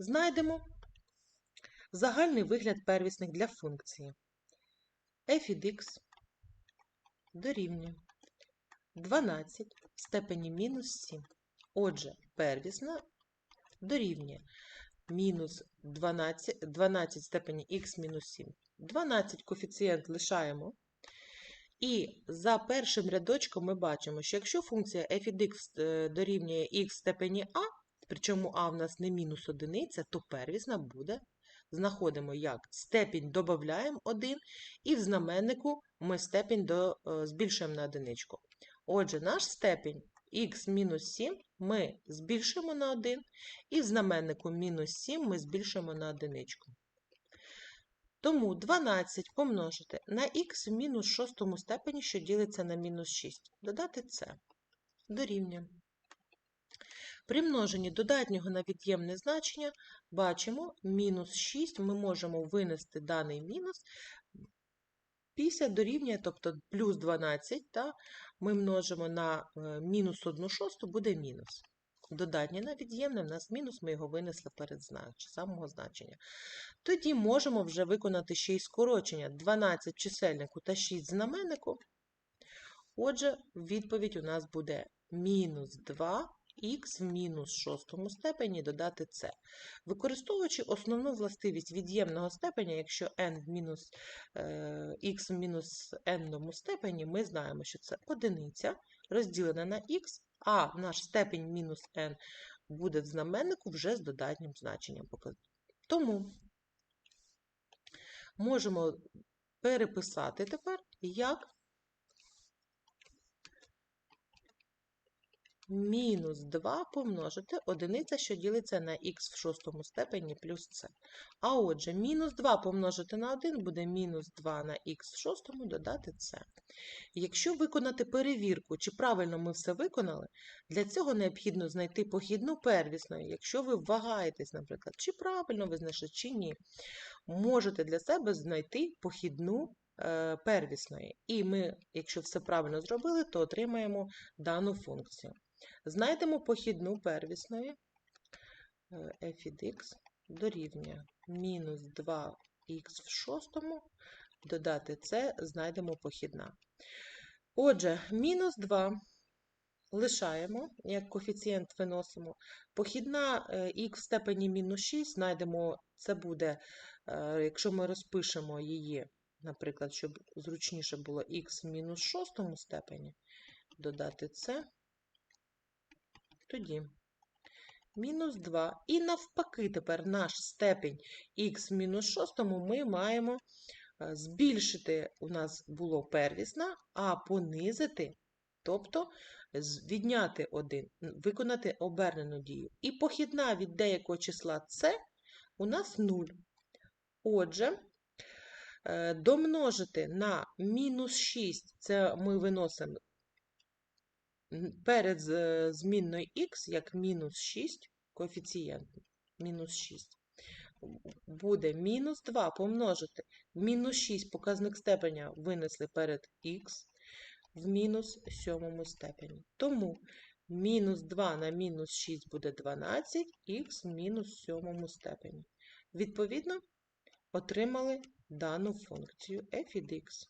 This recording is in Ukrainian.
Знайдемо загальний вигляд первісних для функції. f від x дорівнює 12 в степені мінус 7. Отже, первісна дорівнює мінус 12, 12 в степені х мінус 7. 12 коефіцієнт лишаємо. І за першим рядочком ми бачимо, що якщо функція f від x е, дорівнює х в степені а, причому а в нас не мінус одиниця, то первісна буде. Знаходимо як степінь додаємо 1, і в знаменнику ми степінь до, е, збільшуємо на одиничку. Отже, наш степінь х мінус 7 ми збільшуємо на 1, і в знаменнику мінус 7 ми збільшуємо на одиничку. Тому 12 помножити на х в мінус шостому степені, що ділиться на мінус 6. Додати це. Дорівнює. При множенні додатнього на від'ємне значення бачимо мінус 6, ми можемо винести даний мінус після дорівнює, тобто плюс 12, та, ми множимо на е, мінус 1 шосту, буде мінус. Додатнє на від'ємне, в нас мінус, ми його винесли перед самого значення. Тоді можемо вже виконати ще й скорочення 12 чисельнику та 6 знаменнику. Отже, відповідь у нас буде мінус 2 х в мінус шостому степені додати це. Використовуючи основну властивість від'ємного степеня, якщо n в мінус, е, х в мінус n степені, ми знаємо, що це одиниця розділена на х, а наш степень мінус n буде в знаменнику вже з додатнім значенням. Тому можемо переписати тепер, як мінус 2 помножити одиниця, що ділиться на х в шостому степені плюс c. А отже, мінус 2 помножити на 1 буде мінус 2 на х в шостому додати c. Якщо виконати перевірку, чи правильно ми все виконали, для цього необхідно знайти похідну первісної. Якщо ви вагаєтесь, наприклад, чи правильно ви знайшли, чи ні, можете для себе знайти похідну е, первісної. І ми, якщо все правильно зробили, то отримаємо дану функцію. Знайдемо похідну первісної е, f від x дорівнює мінус 2х в шостому, додати це, знайдемо похідна. Отже, мінус 2 лишаємо, як коефіцієнт виносимо. Похідна х е, в степені мінус 6, знайдемо, це буде, е, якщо ми розпишемо її, наприклад, щоб зручніше було х в мінус шостому степені, додати це, тоді мінус 2. І навпаки, тепер наш степень х мінус 6 ми маємо е, збільшити, у нас було первісна, а понизити, тобто відняти один, виконати обернену дію. І похідна від деякого числа С у нас 0. Отже, е, домножити на мінус 6, це ми виносимо перед змінною х як мінус 6 коефіцієнт мінус 6. Буде мінус 2 помножити мінус 6 показник степеня винесли перед х в мінус сьомому степені. Тому мінус 2 на мінус 6 буде 12, х в мінус сьомому степені. Відповідно, отримали дану функцію f від x.